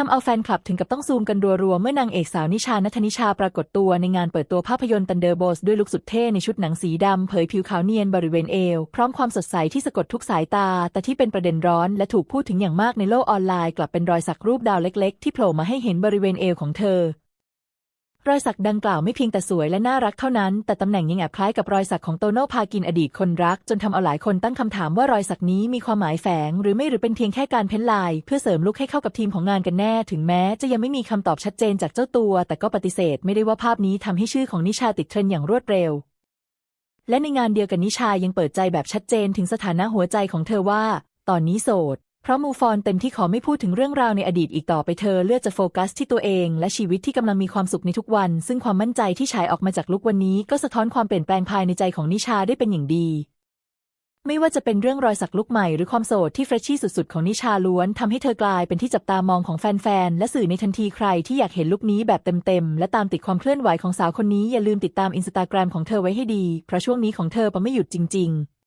ทำเอาแฟนคลับถึงกับต้องซูมกันรัวๆ เมื่อนางเอกสาวนิชานัทนิชาปรากฏตัวในงานเปิดตัวภาพยนตร์ตันเดอร์โบสด้วยลุคสุดเท่ในชุดหนังสีดำเผยผิวขาวเนียนบริเวณเอว พร้อมความสดใสที่สะกดทุกสายตา แต่ที่เป็นประเด็นร้อนและถูกพูดถึงอย่างมากในโลกออนไลน์ กลับเป็นรอยสักรูปดาวเล็กๆ ที่โผล่มาให้เห็นบริเวณเอวของเธอ รอยสักดังกล่าวไม่เพียงแต่สวยและน่ารักเท่านั้น แต่ตำแหน่งยังแอบคล้ายกับรอยสักของโตโน่พากินอดีตคนรัก จนทำเอาหลายคนตั้งคำถามว่ารอยสักนี้มีความหมายแฝง หรือไม่หรือเป็นเพียงแค่การเพ้นลาย เพื่อเสริมลุคให้เข้ากับทีมของงานกันแน่ ถึงแม้จะยังไม่มีคำตอบชัดเจนจากเจ้าตัว แต่ก็ปฏิเสธไม่ได้ว่าภาพนี้ทำให้ชื่อของนิชาติดเทรนด์อย่างรวดเร็วและในงานเดียวกันนิชายังเปิดใจแบบชัดเจนถึงสถานะหัวใจของเธอว่า ตอนนี้โสด ราะมูฟอนเต็มที่ขอไม่พูดถึงเรื่องราวในอดีตอีกต่อไปเธอเลือกจะโฟกัสที่ตัวเอง และชีวิตที่กำลังมีความสุขในทุกวัน ซึ่งความมั่นใจที่ฉายออกมาจากลุกวันนี้ ก็สะท้อนความเปลี่ยนแปลงภายในใจของนิชาได้เป็นอย่างดี ไม่ว่าจะเป็นเรื่องรอยสักลุกใหม่หรือความโสดที่เฟรชชี่สุดๆ ของนิชาล้วนทำให้เธอกลายเป็นที่จับตามองของแฟนๆและสื่อในทันทีใครที่อยากเห็นลุคนี้แบบเต็มๆและตามติดความเคลื่อนไหวของสาวคนนี้อย่าลืมติดตามอินสตาแกรมของเธอไว้ให้ดีเพราะช่วงนี้ของเธอปะไม่หยุดจริง ๆ